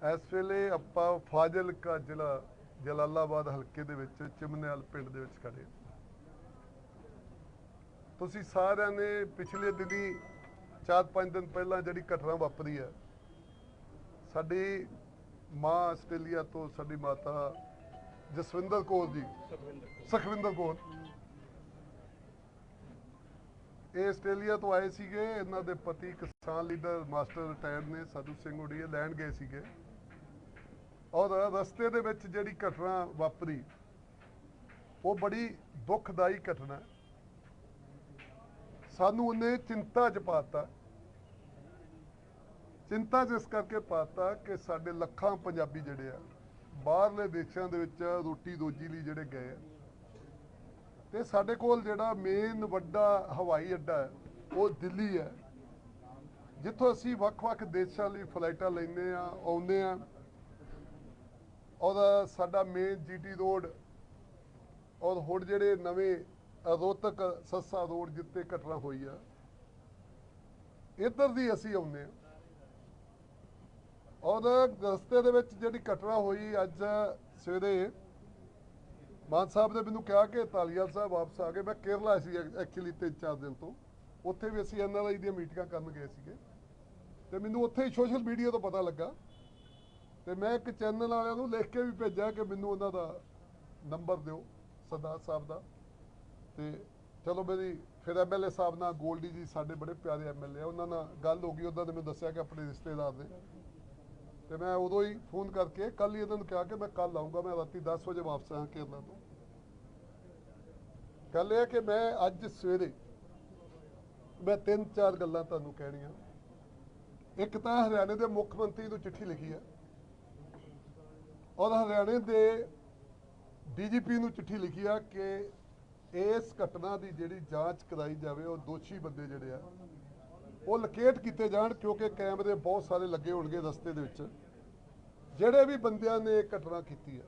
ਇਸ ਵੇਲੇ ਆਪਾਂ ਫਾਜ਼ਿਲਕਾ ਜ਼ਿਲ੍ਹਾ ਜਲਾਲਾਬਾਦ ਹਲਕੇ ਦੇ ਵਿੱਚ ਚਿਮਨੇਵਾਲ ਪਿੰਡ ਦੇ ਵਿੱਚ ਖੜੇ ਤੁਸੀਂ ਸਾਰਿਆਂ ਨੇ ਪਿਛਲੇ ਦਿਨੀ 4-5 ਦਿਨ ਪਹਿਲਾਂ ਜਿਹੜੀ ਘਟਨਾ ਵਾਪਰੀ ਹੈ, ਸਾਡੀ ਮਾਂ ਆਸਟ੍ਰੇਲੀਆ ਤੋਂ ਸਾਡੀ ਮਾਤਾ ਜਸਵਿੰਦਰ ਕੌਰ ਜੀ, ਸੁਖਵਿੰਦਰ ਕੌਰ। ਇਹ ਆਸਟ੍ਰੇਲੀਆ ਤੋਂ ਆਏ ਸੀਗੇ, ਇਹਨਾਂ ਦੇ ਪਤੀ ਕਿਸਾਨ ਲੀਡਰ ਮਾਸਟਰ ਰਿਟਾਇਰ ਨੇ, ਸਾਧੂ ਸਿੰਘ ਉਡੀਏ ਲੈਣ ਗਏ ਸੀਗੇ। ਔਰ ਰਸਤੇ ਦੇ ਵਿੱਚ ਜਿਹੜੀ ਘਟਨਾ ਵਾਪਰੀ, ਉਹ ਬੜੀ ਦੁਖਦਾਈ ਘਟਨਾ ਸਾਨੂੰ ਉਹਨੇ ਚਿੰਤਾ ਚ ਪਾਤਾ। ਚਿੰਤਾ ਜਿਸ ਕਰਕੇ ਪਾਤਾ ਕਿ ਸਾਡੇ ਲੱਖਾਂ ਪੰਜਾਬੀ ਜਿਹੜੇ ਆ, ਬਾਹਰਲੇ ਦੇਸ਼ਾਂ ਦੇ ਵਿੱਚ ਰੋਟੀ ਰੋਜੀ ਲਈ ਜਿਹੜੇ ਗਏ ਆ। ਤੇ ਸਾਡੇ ਕੋਲ ਜਿਹੜਾ ਮੇਨ ਵੱਡਾ ਹਵਾਈ ਅੱਡਾ ਹੈ, ਉਹ ਦਿੱਲੀ ਹੈ। ਜਿੱਥੋਂ ਅਸੀਂ ਵੱਖ-ਵੱਖ ਦੇਸ਼ਾਂ ਲਈ ਫਲਾਈਟਾਂ ਲੈਂਦੇ ਆ ਆਉਂਦੇ ਆ ਔਰ ਸਾਡਾ ਮੇਨ ਜੀਟੀ ਰੋਡ ਔਰ ਹੁਣ ਜਿਹੜੇ ਨਵੇਂ ਰੋਹਤਕ ਸੱਸਾ ਰੋਡ ਜਿੱਤੇ ਘਟਨਾ ਹੋਈ ਆ, ਇੱਧਰ ਦੀ ਅਸੀਂ ਆਉਂਦੇ ਆ ਔਰ ਰਸਤੇ ਦੇ ਵਿੱਚ ਜਿਹੜੀ ਘਟਨਾ ਹੋਈ ਅੱਜ ਸਵੇਰੇ, ਮਾਨ ਸਾਹਿਬ ਨੇ ਮੈਨੂੰ ਕਿਹਾ ਕਿ ਤਾਲੀਵਾਲ ਸਾਹਿਬ ਵਾਪਸ ਆ ਗਏ। ਮੈਂ ਕੇਰਲਾ ਸੀ ਐਕਚੁਅਲੀ ਤਿੰਨ ਚਾਰ ਦਿਨ ਤੋਂ। ਉੱਥੇ ਵੀ ਅਸੀਂ ਐਨਆਰਆਈ ਦੀਆਂ ਮੀਟਿੰਗਾਂ ਕਰਨ ਗਏ ਸੀਗੇ। ਤੇ ਮੈਨੂੰ ਉੱਥੇ ਹੀ ਸੋਸ਼ਲ ਮੀਡੀਆ ਤੋਂ ਪਤਾ ਲੱਗਾ ਤੇ ਮੈਂ ਇੱਕ ਚੈਨਲ ਵਾਲਿਆਂ ਨੂੰ ਲਿਖ ਕੇ ਵੀ ਭੇਜਿਆ ਕਿ ਮੈਨੂੰ ਉਹਨਾਂ ਦਾ ਨੰਬਰ ਦਿਓ, ਸਰਦਾਰ ਸਾਹਿਬ ਦਾ। ਤੇ ਚਲੋ ਮੇਰੀ ਫਿਰ ਐਮਐਲਏ ਸਾਹਿਬ ਨਾਲ ਗੋਲਡੀ ਜੀ ਸਾਡੇ ਬੜੇ ਪਿਆਰੇ ਐਮਐਲਏ ਆ। ਉਹਨਾਂ ਨਾਲ ਗੱਲ ਹੋ ਗਈ, ਉਹਨਾਂ ਨੇ ਮੈਨੂੰ ਦੱਸਿਆ ਕਿ ਆਪਣੇ ਰਿਸ਼ਤੇਦਾਰ ਨੇ ਤੇ ਮੈਂ ਉਦੋਂ ਹੀ ਫੋਨ ਕਰਕੇ ਕੱਲ ਹੀ ਇਹਨਾਂ ਨੂੰ ਕਿਹਾ ਕਿ ਮੈਂ ਕੱਲ ਆਉਂਗਾ ਮੈਂ ਰਾਤੀ 10 ਵਜੇ ਵਾਪਸ ਆਇਆ ਕੇਰਲਾ ਤੋਂ। ਕੱਲ ਇਹ ਕਿ ਮੈਂ ਅੱਜ ਸਵੇਰੇ ਮੈਂ ਤਿੰਨ ਚਾਰ ਗੱਲਾਂ ਤੁਹਾਨੂੰ ਕਹਿਣੀਆਂ। ਇੱਕ ਤਾਂ ਹਰਿਆਣੇ ਦੇ ਮੁੱਖ ਮੰਤਰੀ ਨੂੰ ਚਿੱਠੀ ਲਿਖੀ ਹੈ ਔਰ ਹਰਿਆਣੇ ਦੇ ਡੀਜੀਪੀ ਨੂੰ ਚਿੱਠੀ ਲਿਖੀ ਆ ਕਿ ਇਸ ਘਟਨਾ ਦੀ ਜਿਹੜੀ ਜਾਂਚ ਕਰਾਈ ਜਾਵੇ, ਉਹ ਦੋਸ਼ੀ ਬੰਦੇ ਜਿਹੜੇ ਆ, ਉਹ ਲਕੇਟ ਕੀਤੇ ਜਾਣ ਕਿਉਂਕਿ ਕੈਮਰੇ ਬਹੁਤ ਸਾਰੇ ਲੱਗੇ ਹੋਣਗੇ ਰਸਤੇ ਦੇ ਵਿੱਚ। ਜਿਹੜੇ ਵੀ ਬੰਦਿਆਂ ਨੇ ਇਹ ਘਟਨਾ ਕੀਤੀ ਆ,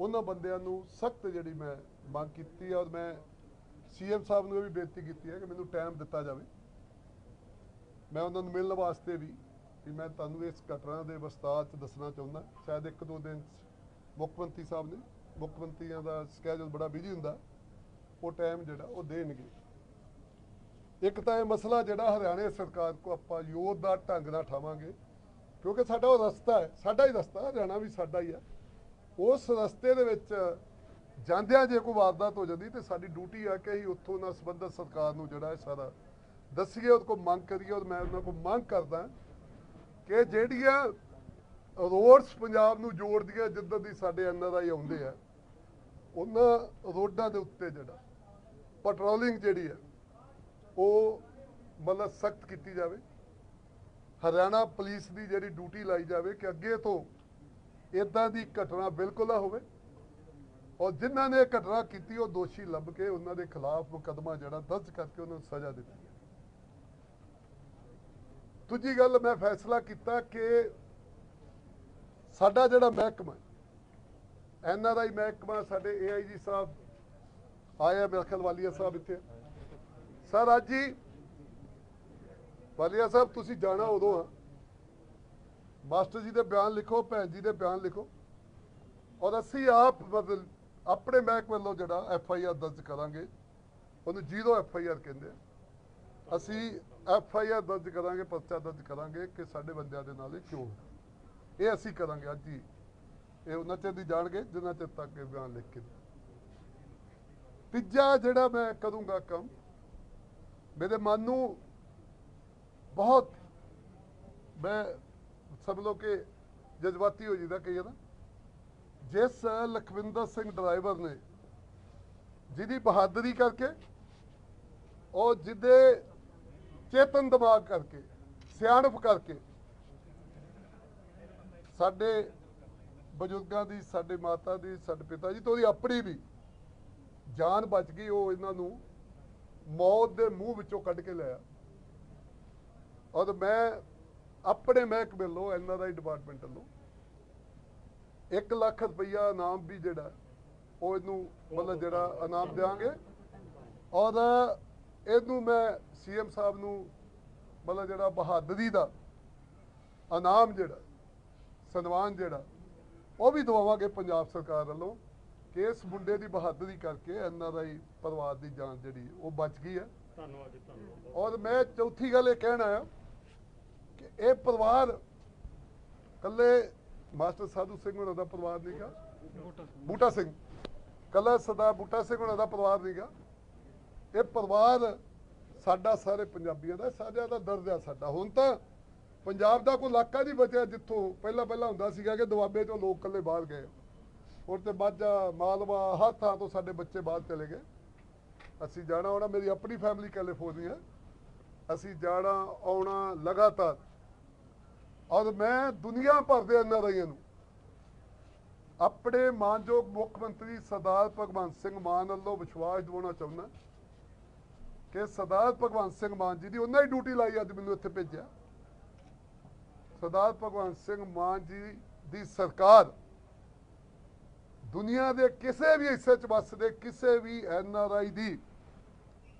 ਉਹਨਾਂ ਬੰਦਿਆਂ ਨੂੰ ਸਖਤ ਜਿਹੜੀ ਮੈਂ ਮੰਗ ਕੀਤੀ ਆ ਔਰ ਮੈਂ ਸੀਐਮ ਸਾਹਿਬ ਨੂੰ ਇਹ ਵੀ ਬੇਨਤੀ ਕੀਤੀ ਹੈ ਕਿ ਮੈਨੂੰ ਟਾਈਮ ਦਿੱਤਾ ਜਾਵੇ। ਮੈਂ ਉਹਨਾਂ ਨੂੰ ਮਿਲਣ ਵਾਸਤੇ ਵੀ ਵੀ ਮੈਂ ਤੁਹਾਨੂੰ ਇਸ ਘਟਨਾ ਦੇ ਵਿਸਤਾਰ ਚ ਦੱਸਣਾ ਚਾਹੁੰਦਾ। ਸ਼ਾਇਦ ਇੱਕ ਦੋ ਦਿਨ 'ਚ ਮੁੱਖ ਮੰਤਰੀ ਸਾਹਿਬ ਨੇ, ਮੁੱਖ ਮੰਤਰੀਆਂ ਦਾ ਸਕੇਜੂਲ ਬੜਾ ਬਿਜ਼ੀ ਹੁੰਦਾ। ਉਹ ਟਾਈਮ ਜਿਹੜਾ ਉਹ ਦੇਣਗੇ। ਇੱਕ ਤਾਂ ਇਹ ਮਸਲਾ ਜਿਹੜਾ ਹਰਿਆਣੇ ਸਰਕਾਰ ਕੋ ਆਪਾਂ ਯੋਧਦਾਰ ਢੰਗ ਨਾਲ ਠਾਵਾਂਗੇ। ਕਿਉਂਕਿ ਸਾਡਾ ਉਹ ਰਸਤਾ ਹੈ, ਸਾਡਾ ਹੀ ਰਸਤਾ, ਹਰਿਆਣਾ ਵੀ ਸਾਡਾ ਹੀ ਹੈ ਉਸ ਰਸਤੇ ਦੇ ਵਿੱਚ ਜਾਂਦਿਆਂ ਜੇ ਕੋਈ ਵਾਰਦਾਤ ਹੋ ਜਾਂਦੀ ਤੇ ਸਾਡੀ ਡਿਊਟੀ ਆ ਕਿ ਅਸੀਂ ਉੱਥੋਂ ਨਾਲ ਸੰਬੰਧਿਤ ਸਰਕਾਰ ਨੂੰ ਜਿਹੜਾ ਹੈ ਸਾਰਾ ਦੱਸੀਏ, ਉਹਦੇ ਕੋਲ ਮੰਗ ਕਰੀਏ ਔਰ ਮੈਂ ਉਹਨਾਂ ਕੋਲ ਮੰਗ ਕਰਦਾ। ਕਿ ਜਿਹੜੀਆਂ ਰੋਡਸ ਪੰਜਾਬ ਨੂੰ ਜੋੜਦੀਆਂ ਜਿੱਦਾਂ ਦੀ ਸਾਡੇ ਐਨਆਰਆਈ ਆਉਂਦੇ ਆ, ਉਹਨਾਂ ਰੋਡਾਂ ਦੇ ਉੱਤੇ ਜਿਹੜਾ ਪੈਟਰੋਲਿੰਗ ਜਿਹੜੀ ਹੈ ਉਹ ਮਤਲਬ ਸਖਤ ਕੀਤੀ ਜਾਵੇ। ਹਰਿਆਣਾ ਪੁਲਿਸ ਦੀ ਜਿਹੜੀ ਡਿਊਟੀ ਲਾਈ ਜਾਵੇ ਕਿ ਅੱਗੇ ਤੋਂ ਇਦਾਂ ਦੀ ਘਟਨਾ ਬਿਲਕੁਲ ਨਾ ਹੋਵੇ। ਔਰ ਜਿਨ੍ਹਾਂ ਨੇ ਇਹ ਘਟਨਾ ਕੀਤੀ, ਉਹ ਦੋਸ਼ੀ ਲੱਭ ਕੇ ਉਹਨਾਂ ਦੇ ਖਿਲਾਫ ਮੁਕੱਦਮਾ ਜਿਹੜਾ ਦਰਜ ਕਰਕੇ ਉਹਨਾਂ ਨੂੰ ਸਜ਼ਾ ਦਿੱਤੀ ਦੂਜੀ ਗੱਲ ਮੈਂ ਫੈਸਲਾ ਕੀਤਾ ਕਿ ਸਾਡਾ ਜਿਹੜਾ ਮਹਿਕਮਾ ਐਨ ਆਰ ਆਈ ਮਹਿਕਮਾ ਸਾਡੇ ਏਆਈਜੀ ਸਾਹਿਬ ਆਇਆ ਮੇਰੇ ਖਿਆਲ ਵਾਲੀਆ ਸਾਹਿਬ ਇੱਥੇ ਸਰ, ਅੱਜ ਹੀ ਵਾਲੀਆ ਸਾਹਿਬ, ਤੁਸੀਂ ਜਾਣਾ ਉਦੋਂ ਆ। ਮਾਸਟਰ ਜੀ ਦੇ ਬਿਆਨ ਲਿਖੋ, ਭੈਣ ਜੀ ਦੇ ਬਿਆਨ ਲਿਖੋ। ਔਰ ਅਸੀਂ ਆਪ ਮਤਲਬ ਆਪਣੇ ਮਹਿਕਮੇ ਵੱਲੋਂ ਜਿਹੜਾ ਐਫ ਆਈ ਆਰ ਦਰਜ ਕਰਾਂਗੇ, ਉਹਨੂੰ ਜ਼ੀਰੋ ਐਫ ਆਈ ਆਰ ਕਹਿੰਦੇ ਆ। ਅਸੀਂ ਐਫ ਆਈ ਆਰ ਦਰਜ ਕਰਾਂਗੇ, ਪਰਚਾ ਦਰਜ ਕਰਾਂਗੇ ਕਿ ਸਾਡੇ ਬੰਦਿਆਂ ਦੇ ਨਾਲ ਇਹ ਕਿਉਂ ਇਹ ਅਸੀਂ ਕਰਾਂਗੇ ਅੱਜ ਹੀ। ਇਹ ਉਹਨਾਂ ਚਿਰ ਦੀ ਜਾਣਗੇ ਜਿੰਨਾ ਚਿਰ ਤੱਕ ਇਹ ਬਿਆਨ ਲਿਖ ਕੇ ਤੀਜਾ ਜਿਹੜਾ ਮੈਂ ਕਰੂੰਗਾ ਕੰਮ, ਮੇਰੇ ਮਨ ਨੂੰ ਬਹੁਤ ਮੈਂ ਸਭ ਲੋਕ ਕੇ ਜਜ਼ਬਾਤੀ ਹੋ ਜਾਂਦਾ ਕਈ ਨਾ ਜਿਸ ਲਖਵਿੰਦਰ ਸਿੰਘ ਡਰਾਈਵਰ ਨੇ ਜਿਹਦੀ ਬਹਾਦਰੀ ਕਰਕੇ ਉਹ ਜਿਹਦੇ ਚੇਤਨ ਦਿਮਾਗ ਕਰਕੇ, ਸਿਆਣਪ ਕਰਕੇ। ਸਾਡੇ ਬਜ਼ੁਰਗਾਂ ਦੀ, ਸਾਡੇ ਮਾਤਾ ਦੀ, ਸਾਡੇ ਪਿਤਾ ਜੀ ਤੋਂ ਉਹਦੀ ਆਪਣੀ ਵੀ ਜਾਨ ਬਚ ਗਈ, ਉਹ ਇਹਨਾਂ ਨੂੰ ਮੌਤ ਦੇ ਮੂੰਹ ਵਿੱਚੋਂ ਕੱਢ ਕੇ ਲਿਆ। ਔਰ ਮੈਂ, ਆਪਣੇ ਮਹਿਕਮੇ ਵੱਲੋਂ ਐਨਆਰਆਈ ਡਿਪਾਰਟਮੈਂਟ ਵੱਲੋਂ 1 ਲੱਖ ਰੁਪਈਆ ਇਨਾਮ ਵੀ ਜਿਹੜਾ, ਉਹ ਇਹਨੂੰ ਮਤਲਬ ਜਿਹੜਾ ਇਨਾਮ ਦੇਵਾਂਗੇ ਔਰ ਇਹਨੂੰ ਮੈਂ ਸੀਐਮ ਸਾਹਿਬ ਨੂੰ ਮਤਲਬ ਜਿਹੜਾ ਬਹਾਦਰੀ ਦਾ ਇਨਾਮ ਜਿਹੜਾ ਸਨਮਾਨ ਜਿਹੜਾ ਉਹ ਵੀ ਦਵਾਵਾਂਗੇ ਪੰਜਾਬ ਸਰਕਾਰ ਵੱਲੋਂ ਕਿ ਇਸ ਮੁੰਡੇ ਦੀ ਬਹਾਦਰੀ ਕਰਕੇ ਐਨਆਰਆਈ ਪਰਿਵਾਰ ਦੀ ਜਾਨ ਜਿਹੜੀ ਉਹ ਬਚ ਗਈ ਹੈ। ਧੰਨਵਾਦ ਜੀ ਧੰਨਵਾਦ। ਔਰ ਮੈਂ ਚੌਥੀ ਗੱਲ ਇਹ ਕਹਿਣਾ ਆ ਕਿ ਇਹ ਪਰਿਵਾਰ ਕੱਲੇ ਮਾਸਟਰ ਸਾਧੂ ਸਿੰਘ ਹੋਣਾ ਦਾ ਪਰਿਵਾਰ ਨਹੀਂਗਾ ਬੂਟਾ ਸਿੰਘ। ਕੱਲਾ ਸਦਾ ਬੂਟਾ ਸਿੰਘ ਹੋਣਾ ਦਾ ਪਰਿਵਾਰ ਨਹੀਂਗਾ ਇਹ ਪਰਿਵਾਰ ਸਾਡਾ ਸਾਰੇ ਪੰਜਾਬੀਆਂ ਦਾ, ਸਾਰਿਆਂ ਦਾ ਦਰਦ ਆ ਸਾਡਾ। ਹੁਣ ਤਾਂ ਪੰਜਾਬ ਦਾ ਕੋਈ ਇਲਾਕਾ ਨਹੀਂ ਬਚਿਆ ਜਿੱਥੋਂ ਪਹਿਲਾਂ ਪਹਿਲਾਂ ਹੁੰਦਾ ਸੀਗਾ ਕਿ ਦੁਆਬੇ ਤੋਂ ਲੋਕ ਕੱਲੇ ਬਾਹਰ ਗਏ। ਹੁਣ ਤੇ ਮਾਝਾ, ਮਾਲਵਾ, ਹਰ ਥਾਂ ਤੋਂ ਸਾਡੇ ਬੱਚੇ ਬਾਹਰ ਚਲੇ ਗਏ। ਅਸੀਂ ਜਾਣਾ ਆਉਣਾ, ਮੇਰੀ ਆਪਣੀ ਫੈਮਿਲੀ ਕੈਲੀਫੋਰਨੀਆ ਅਸੀਂ ਜਾਣਾ ਆਉਣਾ ਲਗਾਤਾਰ। ਔਰ ਮੈਂ ਦੁਨੀਆ ਭਰ ਦੇ ਐਨਆਰਆਈਆਂ ਨੂੰ ਆਪਣੇ ਮਾਨਯੋਗ ਮੁੱਖ ਮੰਤਰੀ ਸਰਦਾਰ ਭਗਵੰਤ ਸਿੰਘ ਮਾਨ ਵੱਲੋਂ ਵਿਸ਼ਵਾਸ ਦਿਵਾਉਣਾ ਚਾਹੁੰਦਾ। ਕਿ ਸਰਦਾਰ ਭਗਵੰਤ ਸਿੰਘ ਮਾਨ ਜੀ ਦੀ ਉਹਨਾਂ ਹੀ ਡਿਊਟੀ ਲਾਈ ਅੱਜ ਮੈਨੂੰ ਇੱਥੇ ਭੇਜਿਆ। ਸਰਦਾਰ ਭਗਵੰਤ ਸਿੰਘ ਮਾਨ ਜੀ ਦੀ ਸਰਕਾਰ ਦੁਨੀਆ ਦੇ ਕਿਸੇ ਵੀ ਹਿੱਸੇ 'ਚ ਵੱਸਦੇ, ਕਿਸੇ ਵੀ ਐਨ ਆਰ ਆਈ ਦੀ,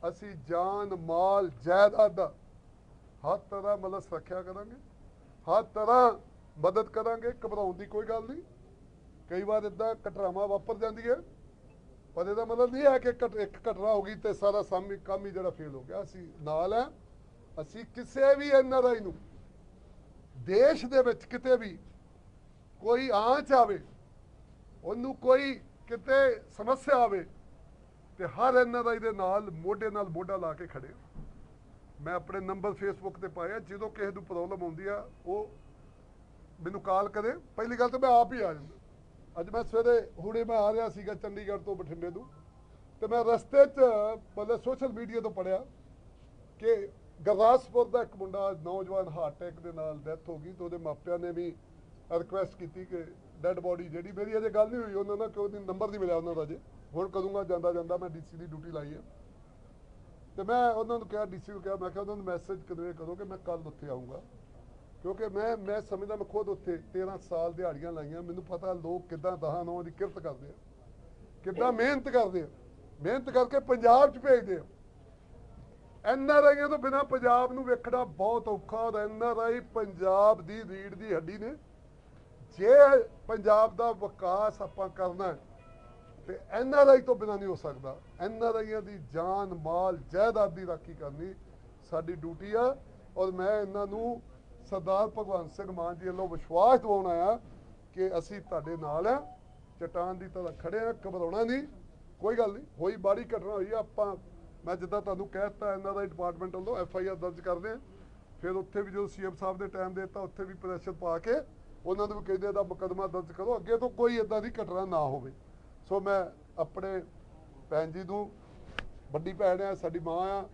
ਅਸੀਂ ਜਾਨ, ਮਾਲ, ਜਾਇਦਾਦ ਦਾ ਹਰ ਤਰ੍ਹਾਂ ਮਤਲਬ ਸੁਰੱਖਿਆ ਕਰਾਂਗੇ, ਹਰ ਤਰ੍ਹਾਂ ਮਦਦ ਕਰਾਂਗੇ, ਘਬਰਾਉਣ ਦੀ ਕੋਈ ਗੱਲ ਨਹੀਂ। ਕਈ ਵਾਰ ਇਦਾਂ ਘਟਨਾਵਾਂ ਵਾਪਰ ਜਾਂਦੀ ਹੈ ਪਰ ਇਹਦਾ ਮਤਲਬ ਨਹੀਂ ਹੈ ਕਿ ਘਟ- ਇੱਕ ਘਟਨਾ ਹੋ ਗਈ ਤੇ ਸਾਰਾ ਸਾਮੀ ਕੰਮ ਹੀ ਜਿਹੜਾ ਫੇਲ ਹੋ ਗਿਆ। ਅਸੀਂ ਨਾਲ ਹੈ। ਅਸੀਂ ਕਿਸੇ ਵੀ ਐਨਆਰਆਈ ਨੂੰ ਦੇਸ਼ ਦੇ ਵਿੱਚ ਕਿਤੇ ਵੀ ਕੋਈ ਆਂਚ ਆਵੇ, ਉਹਨੂੰ ਕੋਈ ਕਿਤੇ ਸਮੱਸਿਆ ਆਵੇ ਤੇ ਹਰ ਐਨਆਰਆਈ ਦੇ ਨਾਲ ਮੋਢੇ ਨਾਲ ਮੋਢਾ ਲਾ ਕੇ ਖੜੇ ਮੈਂ ਆਪਣੇ ਨੰਬਰ ਫੇਸਬੁੱਕ ਤੇ ਪਾਇਆ ਜਦੋਂ ਕਿਸੇ ਨੂੰ ਪ੍ਰੋਬਲਮ ਆਉਂਦੀ ਆ, ਉਹ ਮੈਨੂੰ ਕਾਲ ਕਰੇ। ਪਹਿਲੀ ਗੱਲ ਤਾਂ ਮੈਂ ਆਪ ਹੀ ਆ ਜਾਂਦਾ। ਅੱਜ ਮੈਂ ਸਵੇਰੇ ਹੁਣੇ ਮੈਂ ਆ ਰਿਹਾ ਸੀਗਾ ਚੰਡੀਗੜ੍ਹ ਤੋਂ ਬਠਿੰਡੇ ਤੋਂ ਤੇ ਮੈਂ ਰਸਤੇ 'ਚ ਮਤਲਬ ਸੋਸ਼ਲ ਮੀਡੀਆ ਤੋਂ ਪੜਿਆ ਕਿ ਗੁਰਦਾਸਪੁਰ ਦਾ ਇੱਕ ਮੁੰਡਾ ਨੌਜਵਾਨ ਹਾਰਟ ਅਟੈਕ ਦੇ ਨਾਲ ਡੈਥ ਹੋ ਗਈ ਤੇ ਉਹਦੇ ਮਾਪਿਆਂ ਨੇ ਵੀ ਰਿਕੁਐਸਟ ਕੀਤੀ ਕਿ ਡੈੱਡ ਬੋਡੀ ਜਿਹੜੀ ਮੇਰੀ ਅਜੇ ਗੱਲ ਨਹੀਂ ਹੋਈ, ਉਹਨਾਂ ਨਾਲ ਕਿ ਉਹਦੀ ਨੰਬਰ ਨਹੀਂ ਮਿਲਿਆ ਉਹਨਾਂ ਦਾ ਅਜੇ। ਹੁਣ ਕਰੂੰਗਾ, ਜਾਂਦਾ ਜਾਂਦਾ, ਮੈਂ ਡੀਸੀ ਦੀ ਡਿਊਟੀ ਲਾਈ ਹੈ ਤੇ ਮੈਂ ਉਹਨਾਂ ਨੂੰ ਕਿਹਾ ਡੀਸੀ ਨੂੰ ਕਿਹਾ, ਮੈਂ ਕਿਹਾ, ਉਹਨਾਂ ਨੂੰ ਮੈਸੇਜ ਕਨਵੇ ਕਰੋ ਕਿ ਮੈਂ ਕੱਲ ਉੱਥੇ ਆਉਂਗਾ ਕਿਉਂਕਿ ਮੈਂ ਮੈਂ ਸਮਝਦਾ ਮੈਂ ਖੁਦ ਉੱਥੇ 13 ਸਾਲ ਦਿਹਾੜੀਆਂ ਲਾਈਆਂ। ਮੈਨੂੰ ਪਤਾ ਲੋਕ ਕਿੱਦਾਂ ਦਹਾਂ ਨੌਂ ਦੀ ਕਿਰਤ ਕਰਦੇ ਆ। ਕਿੱਦਾਂ ਮਿਹਨਤ ਕਰਦੇ ਆ। ਮਿਹਨਤ ਕਰਕੇ ਪੰਜਾਬ 'ਚ ਭੇਜਦੇ ਆ। ਐਨਆਰਆਈਆਂ ਤੋਂ ਬਿਨਾ ਪੰਜਾਬ ਨੂੰ ਵੇਖਣਾ ਬਹੁਤ ਔਖਾ। ਔਰ ਐਨਆਰਆਈ ਪੰਜਾਬ ਦੀ ਰੀੜ ਦੀ ਹੱਡੀ ਨੇ। ਜੇ ਪੰਜਾਬ ਦਾ ਵਿਕਾਸ ਆਪਾਂ ਕਰਨਾ ਹੈ, ਤੇ ਐਨਆਰਆਈ ਤੋਂ ਬਿਨਾ ਨਹੀਂ ਹੋ ਸਕਦਾ। ਐਨਆਰਆਈਆਂ ਦੀ ਜਾਨ, ਮਾਲ, ਜਾਇਦਾਦ ਦੀ ਰਾਖੀ ਕਰਨੀ ਸਾਡੀ ਡਿਊਟੀ ਆ। ਔਰ ਮੈਂ ਇਹਨਾਂ ਨੂੰ ਸਰਦਾਰ ਭਗਵੰਤ ਸਿੰਘ ਮਾਨ ਜੀ ਵੱਲੋਂ ਵਿਸ਼ਵਾਸ ਦਿਵਾਉਣਾ ਆ ਕਿ ਅਸੀਂ ਤੁਹਾਡੇ ਨਾਲ ਆ ਚਟਾਨ ਦੀ ਤਰ੍ਹਾਂ ਖੜੇ ਆ ਘਬਰਾਉਣਾ ਨਹੀਂ, ਕੋਈ ਗੱਲ ਨਹੀਂ, ਹੋਈ ਬਾੜੀ ਘਟਨਾ ਹੋਈ, ਆਪਾਂ, ਮੈਂ ਜਿੱਦਾਂ ਤੁਹਾਨੂੰ ਕਹਿ ਦਿੱਤਾ ਦਾ ਡਿਪਾਰਟਮੈਂਟ ਵੱਲੋਂ ਐਫ ਆਈ ਆਰ ਦਰਜ ਕਰਦੇ ਆ ਫਿਰ ਉੱਥੇ ਵੀ ਜਦੋਂ ਸੀਐਮ ਸਾਹਿਬ ਦੇ ਟਾਈਮ ਦੇ ਦਿੱਤਾ, ਉੱਥੇ ਵੀ ਪ੍ਰੈਸ਼ਰ ਪਾ ਕੇ ਉਹਨਾਂ ਨੂੰ ਵੀ ਕਹਿੰਦੇ ਦਾ ਮੁਕੱਦਮਾ ਦਰਜ ਕਰੋ, ਅੱਗੇ ਤੋਂ ਕੋਈ ਇਦਾਂ ਦੀ ਘਟਨਾ ਨਾ ਹੋਵੇ। ਸੋ ਮੈਂ ਆਪਣੇ ਭੈਣ ਜੀ ਨੂੰ, ਵੱਡੀ ਭੈਣ ਆ, ਸਾਡੀ ਮਾਂ ਆ,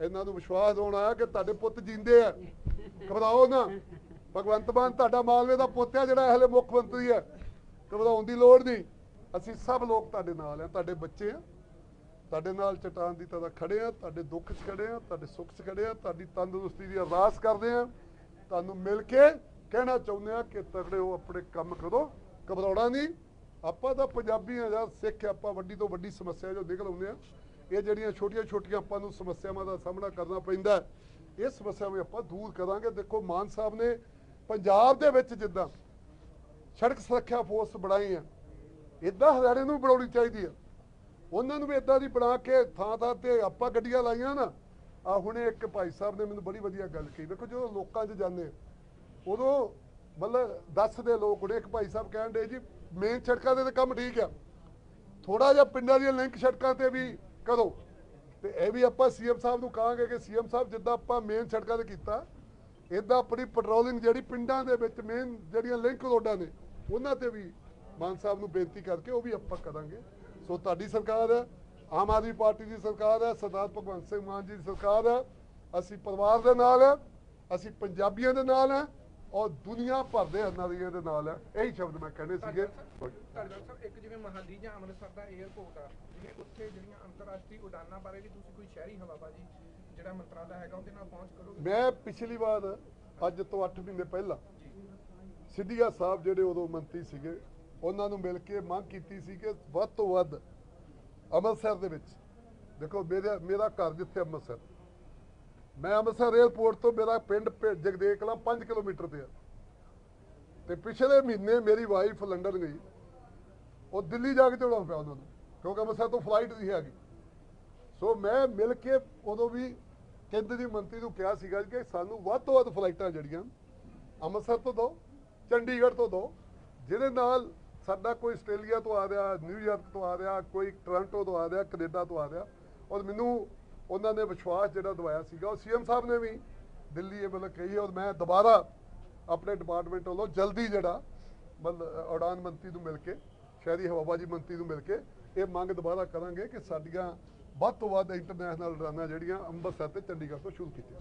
ਇਹਨਾਂ ਨੂੰ ਵਿਸ਼ਵਾਸ ਦਿਵਾਉਣਾ ਆ ਕਿ ਤੁਹਾਡੇ ਪੁੱਤ ਜਿੰਦੇ ਆ। ਘਬਰਾਓ ਨਾ। ਭਗਵੰਤ ਮਾਨ ਤੁਹਾਡਾ ਮਾਲਵੇ ਦਾ ਪੁੱਤ ਆ ਜਿਹੜਾ ਹਲੇ ਮੁੱਖ ਮੰਤਰੀ ਆ ਘਬਰਾਉਣ ਦੀ ਲੋੜ ਨਹੀਂ। ਅਸੀਂ ਸਭ ਲੋਕ ਤੁਹਾਡੇ ਨਾਲ ਆ ਤੁਹਾਡੇ ਬੱਚੇ ਆ ਤੁਹਾਡੇ ਨਾਲ ਚਟਾਨ ਦੀ ਤਰ੍ਹਾਂ ਖੜੇ ਆ ਤੁਹਾਡੇ ਦੁੱਖ 'ਚ ਖੜੇ ਆ ਤੁਹਾਡੇ ਸੁੱਖ 'ਚ ਖੜੇ ਆ ਤੁਹਾਡੀ ਤੰਦਰੁਸਤੀ ਦੀ ਅਰਦਾਸ ਕਰਦੇ ਆ ਤੁਹਾਨੂੰ ਮਿਲ ਕੇ ਕਹਿਣਾ ਚਾਹੁੰਦੇ ਆ ਕਿ ਤਗੜੇ ਹੋ, ਆਪਣੇ ਕੰਮ ਕਰੋ। ਘਬਰਾਉਣਾ ਨਹੀਂ। ਆਪਾਂ ਤਾਂ ਪੰਜਾਬੀ ਆ ਯਾਰ, ਸਿੱਖ ਆਪਾਂ ਵੱਡੀ ਤੋਂ ਵੱਡੀ ਸਮੱਸਿਆ ਜੋ ਨਿਕਲ ਆਉਂਦੇ ਆ, ਇਹ ਜਿਹੜੀਆਂ ਛੋਟੀਆਂ ਛੋਟੀਆਂ ਆਪਾਂ ਨੂੰ ਸਮੱਸਿਆਵਾਂ ਦਾ ਸਾਹਮਣਾ ਕਰਨਾ ਪੈਂਦਾ ਹੈ, ਇਹ ਸਮੱਸਿਆਵਾਂ ਆਪਾਂ ਦੂਰ ਕਰਾਂਗੇ। ਦੇਖੋ ਮਾਨ ਸਾਹਿਬ ਨੇ ਪੰਜਾਬ ਦੇ ਵਿੱਚ ਜਿੱਦਾਂ ਸੜਕ ਸੁਰੱਖਿਆ ਫੋਰਸ ਬਣਾਈ ਆ ਇਦਾਂ ਹਰਿਆਣੇ ਨੂੰ ਬਣਾਉਣੀ ਚਾਹੀਦੀ ਆ। ਉਹਨਾਂ ਨੂੰ ਵੀ ਇਦਾਂ ਦੀ ਬਣਾ ਕੇ ਥਾਂ ਥਾਂ ਤੇ ਆਪਾਂ ਗੱਡੀਆਂ ਲਾਈਆਂ ਨਾ। ਆ ਹੁਣੇ ਇੱਕ ਭਾਈ ਸਾਹਿਬ ਨੇ ਮੈਨੂੰ ਬੜੀ ਵਧੀਆ ਗੱਲ ਕਹੀ। ਦੇਖੋ ਜਦੋਂ ਲੋਕਾਂ 'ਚ ਜਾਂਦੇ ਉਦੋਂ ਮਤਲਬ ਦੱਸਦੇ ਲੋਕ ਹੁਣੇ ਇੱਕ ਭਾਈ ਸਾਹਿਬ ਕਹਿਣ ਦੇ ਜੀ ਮੇਨ ਸੜਕਾਂ ਦੇ ਤਾਂ ਕੰਮ ਠੀਕ ਆ। ਥੋੜਾ ਜਿਹਾ ਪਿੰਡਾਂ ਦੀਆਂ ਲਿੰਕ ਸੜਕਾਂ ਤੇ ਵੀ ਕਰੋ। ਤੇ ਇਹ ਵੀ ਆਪਾਂ ਸੀਐਮ ਸਾਹਿਬ ਨੂੰ ਕਹਾਂਗੇ ਕਿ ਸੀਐਮ ਸਾਹਿਬ ਜਿੱਦਾਂ ਆਪਾਂ ਮੇਨ ਸੜਕਾਂ ਤੇ ਕੀਤਾ ਇਦਾਂ ਆਪਣੀ ਪੈਟਰੋਲਿੰਗ ਜਿਹੜੀ ਪਿੰਡਾਂ ਦੇ ਵਿੱਚ ਮੇਨ ਜਿਹੜੀਆਂ ਲਿੰਕ ਰੋਡਾਂ ਨੇ, ਉਹਨਾਂ ਤੇ ਵੀ ਮਾਨ ਸਾਹਿਬ ਨੂੰ ਬੇਨਤੀ ਕਰਕੇ ਉਹ ਵੀ ਆਪਾਂ ਕਰਾਂਗੇ। ਸੋ ਤੁਹਾਡੀ ਸਰਕਾਰ ਹੈ, ਆਮ ਆਦਮੀ ਪਾਰਟੀ ਦੀ ਸਰਕਾਰ ਹੈ, ਸਰਦਾਰ ਭਗਵੰਤ ਸਿੰਘ ਮਾਨ ਜੀ ਦੀ ਸਰਕਾਰ ਹੈ, ਅਸੀਂ ਪਰਿਵਾਰ ਦੇ ਨਾਲ ਹੈ, ਅਸੀਂ ਪੰਜਾਬੀਆਂ ਦੇ ਨਾਲ ਹੈ ਔਰ ਦੁਨੀਆ ਭਰ ਦੇ ਅਨਾਰੀਆਂ ਦੇ ਨਾਲ ਹੈ। ਇਹੀ ਸ਼ਬਦ ਮੈਂ ਕਹਿਣੇ ਸੀਗੇ। ਤੁਹਾਡੇ ਸਾਹਿਬ ਇੱਕ ਜਿਵੇਂ ਮਹਾਲੀ ਜਾਂ ਅੰਮ੍ਰਿਤਸਰ ਦਾ 에ਅਰਪੋਰਟ ਆ ਜਿਵੇਂ ਉੱਥੇ ਜਿਹੜੀਆਂ ਅੰਤਰਰਾਸ਼ਟਰੀ ਉਡਾਨਾਂ ਬਾਰੇ ਵੀ ਤੁਸੀਂ ਕੋਈ ਸ਼ਹਿਰੀ ਹਵਾਬਾਜ਼ੀ ਜਿਹੜਾ ਮੰਤਰਾਲਾ ਹੈਗਾ ਉਹਦੇ ਨਾਲ ਪਹੁੰਚ ਕਰੋਗੇ? ਮੈਂ ਪਿਛਲੀ ਵਾਰ ਅੱਜ ਤੋਂ 8 ਮਹੀਨੇ ਪਹਿਲਾਂ ਸਿੱਧੀਆ ਸਾਹਿਬ ਜਿਹੜੇ ਉਦੋਂ ਮੰਤਰੀ ਸੀਗੇ ਉਹਨਾਂ ਨੂੰ ਮਿਲ ਕੇ ਮੰਗ ਕੀਤੀ ਸੀ ਕਿ ਵੱਧ ਤੋਂ ਵੱਧ ਅੰਮ੍ਰਿਤਸਰ ਦੇ ਵਿੱਚ ਦੇਖੋ ਮੇਰਾ ਮੇਰਾ ਘਰ ਜਿੱਥੇ ਅੰਮ੍ਰਿਤਸਰ ਮੈਂ ਅੰਮ੍ਰਿਤਸਰ 에ਅਰਪੋਰਟ ਤੋਂ ਮੇਰਾ ਪਿੰਡ ਭੇ- ਜਗਦੇਵ ਕਲਾਂ 5 ਕਿਲੋਮੀਟਰ ਤੇ ਆ। ਤੇ ਪਿਛਲੇ ਮਹੀਨੇ ਮੇਰੀ ਵਾਈਫ ਲੰਡਨ ਗਈ। ਉਹ ਦਿੱਲੀ ਜਾ ਕੇ ਚੜਾਉਣਾ ਪਿਆ ਉਹਨਾਂ ਨੂੰ, ਕਿਉਂਕਿ ਅੰਮ੍ਰਿਤਸਰ ਤੋਂ ਫਲਾਈਟ ਨਹੀਂ ਹੈਗੀ। ਸੋ ਮੈਂ ਮਿਲ ਕੇ ਉਦੋਂ ਵੀ ਕੇਂਦਰ ਦੀ ਮੰਤਰੀ ਨੂੰ ਕਿਹਾ ਸੀਗਾ ਕਿ ਸਾਨੂੰ ਵੱਧ ਤੋਂ ਵੱਧ ਫਲਾਈਟਾਂ ਜਿਹੜੀਆਂ, ਅੰਮ੍ਰਿਤਸਰ ਤੋਂ ਦਿਓ ਚੰਡੀਗੜ੍ਹ ਤੋਂ ਦਿਓ ਜਿਹਦੇ ਨਾਲ ਸਾਡਾ ਕੋਈ ਆਸਟ੍ਰੇਲੀਆ ਤੋਂ ਆ ਰਿਹਾ ਨਿਊਯਾਰਕ ਤੋਂ ਆ ਰਿਹਾ, ਕੋਈ ਟੋਰਾਂਟੋ ਤੋਂ ਆ ਰਿਹਾ, ਕੈਨੇਡਾ ਤੋਂ ਆ ਰਿਹਾ। ਔਰ ਮੈਨੂੰ ਉਹਨਾਂ ਨੇ ਵਿਸ਼ਵਾਸ ਜਿਹੜਾ ਦਵਾਇਆ ਸੀਗਾ, ਉਹ ਸੀਐਮ ਸਾਹਿਬ ਨੇ ਵੀ ਦਿੱਲੀ ਇਹ ਮਤਲਬ ਕਹੀ ਔਰ ਮੈਂ ਦੁਬਾਰਾ ਆਪਣੇ ਡਿਪਾਰਟਮੈਂਟ ਵੱਲੋਂ ਜਲਦੀ ਜਿਹੜਾ ਮਤਲਬ ਉਡਾਨ ਮੰਤਰੀ ਨੂੰ ਮਿਲ ਕੇ, ਸ਼ਹਿਰੀ ਹਵਾਬਾਜ਼ੀ ਮੰਤਰੀ ਨੂੰ ਮਿਲ ਕੇ ਇਹ ਮੰਗ ਦੁਬਾਰਾ ਕਰਾਂਗੇ ਕਿ ਸਾਡੀਆਂ ਵੱਧ ਤੋਂ ਵੱਧ ਇੰਟਰਨੈਸ਼ਨਲ ਉਡਾਨਾਂ ਜਿਹੜੀਆਂ ਅੰਮ੍ਰਿਤਸਰ ਤੇ ਚੰਡੀਗੜ੍ਹ ਤੋਂ ਸ਼ੁਰੂ ਕੀਤੀਆਂ